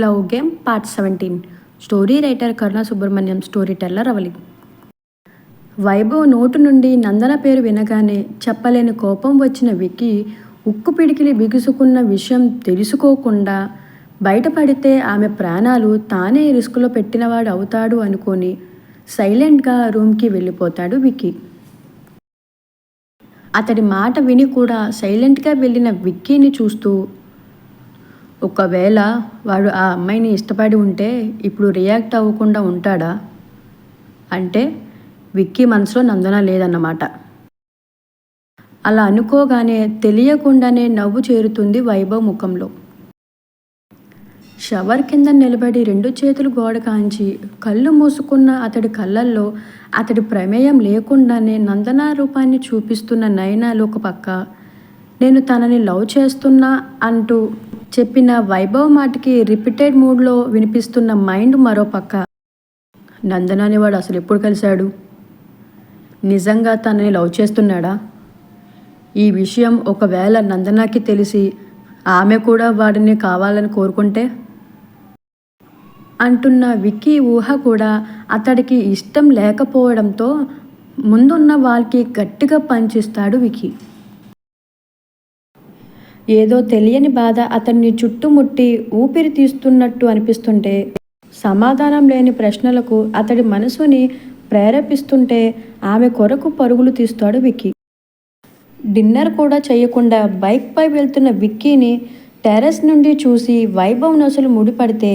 Love game part seventeen. Story writer Karuna Subrahmanyam storyteller Avali Vaibhav note నుండి నందన పేరు వినగానే చెప్పలేని కోపం వచ్చిన విక్కీ ఉక్కు పిడికిలి బిగుసుకున్న విషయం తెలుసుకోకుండా బయటపడితే ఆమె ప్రాణాలు తానే రిస్కులో పెట్టినవాడు అవుతాడు అనుకొని సైలెంట్గా రూమ్కి వెళ్ళిపోతాడు విక్కీ. అతడి మాట విని కూడా సైలెంట్గా వెళ్ళిన విక్కీని చూస్తూ ఒకవేళ వాడు ఆ అమ్మాయిని ఇష్టపడి ఉంటే ఇప్పుడు రియాక్ట్ అవ్వకుండా ఉంటాడా? అంటే విక్కీ మనసులో నందన లేదన్నమాట. అలా అనుకోగానే తెలియకుండానే నవ్వు చేరుతుంది వైభవ్ ముఖంలో. షవర్ కింద నిలబడి రెండు చేతులు గోడ కాంచి కళ్ళు మూసుకున్న అతడి కళ్ళల్లో అతడి ప్రమేయం లేకుండానే నందన రూపాన్ని చూపిస్తున్న నయనాలు ఒక పక్క. నేను తనని లవ్ చేస్తున్నా అంటూ చెప్పిన వైభవ్ మాటకి రిపీటెడ్ మూడ్లో వినిపిస్తున్న మైండ్ మరో పక్క. నందన అనేవాడు అసలు ఎప్పుడు కలిశాడు? నిజంగా తనని లవ్ చేస్తున్నాడా? ఈ విషయం ఒకవేళ నందనకి తెలిసి ఆమె కూడా వాడిని కావాలని కోరుకుంటే? అంటున్న విక్కీ ఊహ కూడా అతడికి ఇష్టం లేకపోవడంతో ముందున్న వాళ్ళకి గట్టిగా పనిచేస్తాడు వికీ ఏదో తెలియని బాధ అతన్ని చుట్టుముట్టి ఊపిరి తీస్తున్నట్టు అనిపిస్తుంటే సమాధానం లేని ప్రశ్నలకు అతడి మనసుని ప్రేరేపిస్తుంటే ఆమె కొరకు పరుగులు తీస్తాడు విక్కీ. డిన్నర్ కూడా చేయకుండా బైక్పై వెళ్తున్న విక్కీని టెర్రస్ నుండి చూసి వైభవ్ నొసలు ముడిపడితే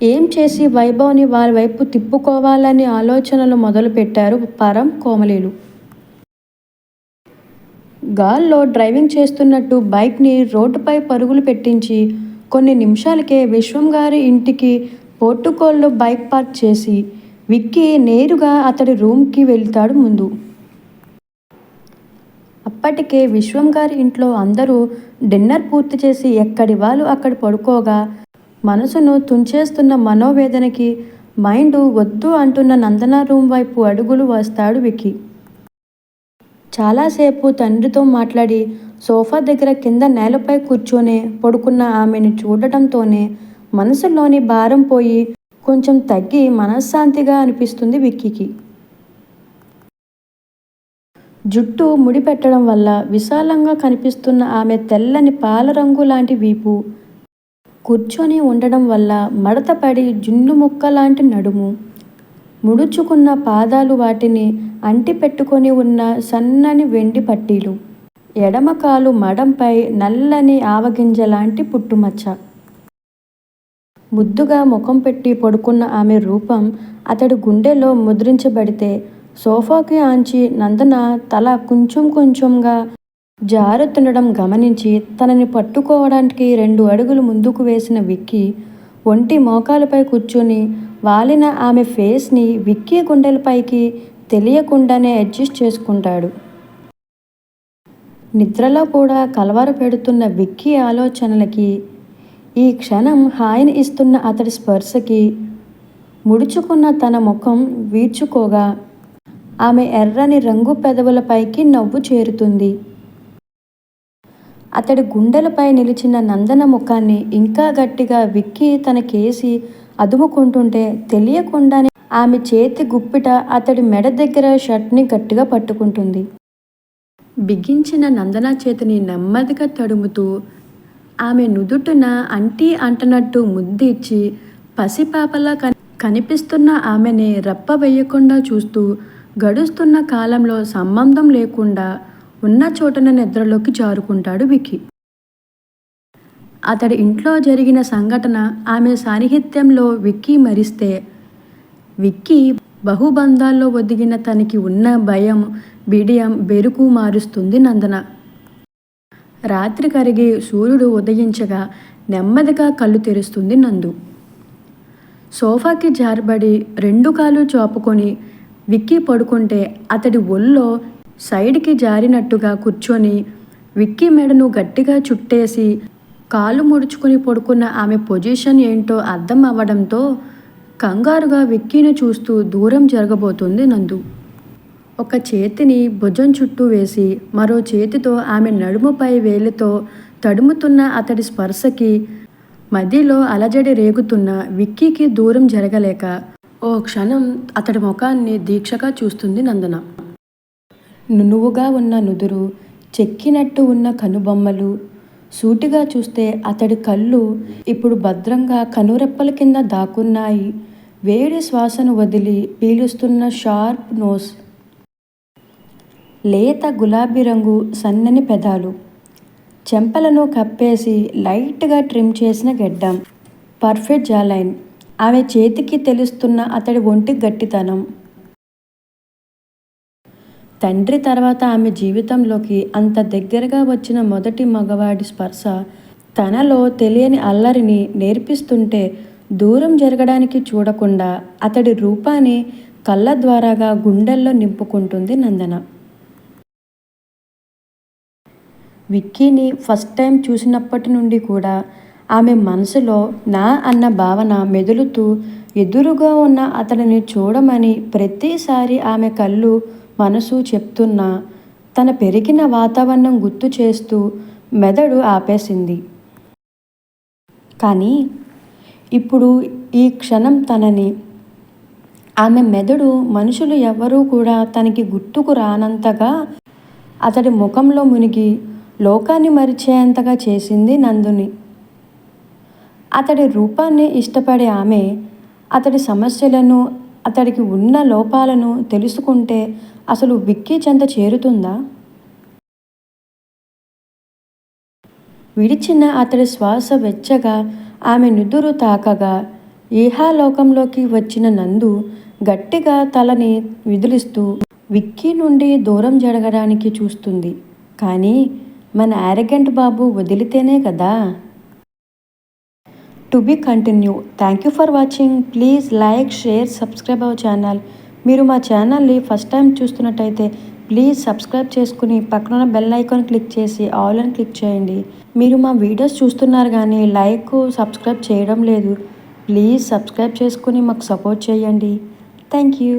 ఏం చేసి వైభవ్ని వారి వైపు తిప్పుకోవాలని ఆలోచనలు మొదలుపెట్టారు పరం కోమలీలు. గాల్లో డ్రైవింగ్ చేస్తున్నట్టు బైక్ని రోడ్డుపై పరుగులు పెట్టించి కొన్ని నిమిషాలకే విశ్వం గారి ఇంటికి పోర్టుకోల్లో బైక్ పార్క్ చేసి విక్కీ నేరుగా అతడి రూమ్కి వెళ్తాడు ముందు. అప్పటికే విశ్వం గారి ఇంట్లో అందరూ డిన్నర్ పూర్తి చేసి ఎక్కడి వాళ్ళు అక్కడ పడుకోగా మనసును తుంచేస్తున్న మనోవేదనకి మైండ్ వద్దు అంటున్న నందన రూమ్ వైపు అడుగులు వస్తాడు వికీ చాలాసేపు తండ్రితో మాట్లాడి సోఫా దగ్గర కింద నేలపై కూర్చొని పడుకున్న ఆమెను చూడటంతోనే మనసులోని భారం పోయి కొంచెం తగ్గి మనశ్శాంతిగా అనిపిస్తుంది విక్కీకి. జుట్టు ముడిపెట్టడం వల్ల విశాలంగా కనిపిస్తున్న ఆమె తెల్లని పాలరంగు లాంటి వీపు. కూర్చొని ఉండడం వల్ల మడతపడి జున్ను ముక్క లాంటి నడుము. ముడుచుకున్న పాదాలు వాటిని అంటి పెట్టుకొని ఉన్న సన్నని వెండి పట్టీలు. ఎడమకాలు మడంపై నల్లని ఆవగింజ లాంటి పుట్టుమచ్చ. ముద్దుగా ముఖం పెట్టి పడుకున్న ఆమె రూపం అతడి గుండెలో ముద్రించబడితే సోఫాకి ఆంచి నందన తల కొంచెం కొంచెంగా జారుతుండడం గమనించి తనని పట్టుకోవడానికి రెండు అడుగులు ముందుకు వేసిన విక్కీ ఒంటి మోకాలపై కూర్చొని వాలిన ఆమె ఫేస్ని విక్కీ గుండెలపైకి తెలియకుండానే అడ్జస్ట్ చేసుకుంటాడు. నిద్రలో కూడా కలవర పెడుతున్న విక్కీ ఆలోచనలకి ఈ క్షణం హాయిని ఇస్తున్న అతడి స్పర్శకి ముడుచుకున్న తన ముఖం వీడ్చుకోగా ఆమె ఎర్రని రంగు పెదవులపైకి నవ్వు చేరుతుంది. అతడి గుండెలపై నిలిచిన నందన ముఖాన్ని ఇంకా గట్టిగా విక్కి తన కేసి అదుముకుంటుంటే తెలియకుండానే ఆమె చేతి గుప్పిట అతడి మెడ దగ్గర షర్ట్ని గట్టిగా పట్టుకుంటుంది. బిగించిన నందన చేతిని నెమ్మదిగా తడుముతూ ఆమె నుదుటున అంటీ అంటనట్టు ముద్దిచ్చి పసిపాపలా కనిపిస్తున్న ఆమెని రెప్ప వేయకుండా చూస్తూ గడుస్తున్న కాలంలో సంబంధం లేకుండా ఉన్న చోటన నిద్రలోకి జారుకుంటాడు వికి అతడి ఇంట్లో జరిగిన సంఘటన ఆమె సాన్నిహిత్యంలో విక్కీ మరిస్తే విక్కీ బహుబంధాల్లో ఒదిగిన తనకి ఉన్న భయం బిడియం బెరుకు మారుస్తుంది నందన. రాత్రి కరిగి సూర్యుడు ఉదయించగా నెమ్మదిగా కళ్ళు తెరుస్తుంది నందు. సోఫాకి జారబడి రెండు కాలు చాపుకొని విక్కీ పడుకుంటే అతడి ఒళ్ళో సైడ్కి జారినట్టుగా కూర్చొని విక్కీ మెడను గట్టిగా చుట్టేసి కాలు ముడుచుకుని పడుకున్న ఆమె పొజిషన్ ఏంటో అర్థం అవ్వడంతో కంగారుగా విక్కీని చూస్తూ దూరం జరగబోతుంది నందు. ఒక చేతిని భుజం చుట్టూ వేసి మరో చేతితో ఆమె నడుముపై వేలితో తడుముతున్న అతడి స్పర్శకి మధ్యలో అలజడి రేగుతున్న విక్కీకి దూరం జరగలేక ఓ క్షణం అతడి ముఖాన్ని దీక్షగా చూస్తుంది నందన. నునువుగా ఉన్న నుదురు చెక్కినట్టు ఉన్న కనుబొమ్మలు. సూటిగా చూస్తే అతడి కళ్ళు ఇప్పుడు భద్రంగా కనురెప్పల కింద దాక్కున్నాయి. వేడి శ్వాసను వదిలి పీలుస్తున్న షార్ప్ నోస్. లేత గులాబీ రంగు సన్నని పెదాలు. చెంపలను కప్పేసి లైట్గా ట్రిమ్ చేసిన గెడ్డం. Perfect jawline. ఆమె చేతికి తెలుస్తున్న అతడి ఒంటి గట్టితనం. తండ్రి తర్వాత ఆమె జీవితంలోకి అంత దగ్గరగా వచ్చిన మొదటి మగవాడి స్పర్శ తనలో తెలియని అల్లరిని నేర్పిస్తుంటే దూరం జరగడానికి చూడకుండా అతడి రూపాన్ని కళ్ళ ద్వారాగా గుండెల్లో నింపుకుంటుంది నందన. విక్కీని ఫస్ట్ టైం చూసినప్పటి నుండి కూడా ఆమె మనసులో నా అన్న భావన మెదులుతూ ఎదురుగా ఉన్న అతడిని చూడమని ప్రతిసారి ఆమె కళ్ళు మనసు చెప్తున్నా తన పెరిగిన వాతావరణం గుర్తు చేస్తూ మెదడు ఆపేసింది. కానీ ఇప్పుడు ఈ క్షణం తనని ఆమె మెదడు మనుషులు ఎవరూ కూడా తనకి గుర్తుకు రానంతగా అతడి ముఖంలో మునిగి లోకాన్ని మరిచేంతగా చేసింది నందుని. అతడి రూపాన్ని ఇష్టపడే ఆమె అతడి సమస్యలను అతడికి ఉన్న లోపాలను తెలుసుకుంటే అసలు విక్కీ చెంత చేరుతుందా? విడిచిన అతడి శ్వాస వెచ్చగా ఆమె నుదురు తాకగా ఈహాలోకంలోకి వచ్చిన నందు గట్టిగా తలని విదిలిస్తూ విక్కీ నుండి దూరం జరగడానికి చూస్తుంది. కానీ మన యారగెంట్ బాబు వదిలితేనే కదా? To be continue. Thank you for watching. Please like share subscribe our channel. మీరు మా ఛానల్ని ఫస్ట్ టైం చూస్తున్నట్టయితే ప్లీజ్ సబ్స్క్రైబ్ చేసుకుని పక్కన బెల్ ఐకాన్ క్లిక్ చేసి ఆల్ అని క్లిక్ చేయండి. మీరు మా వీడియోస్ చూస్తున్నారు కానీ లైక్ సబ్స్క్రైబ్ చేయడం లేదు. ప్లీజ్ సబ్స్క్రైబ్ చేసుకుని మాకు సపోర్ట్ చేయండి. Thank you.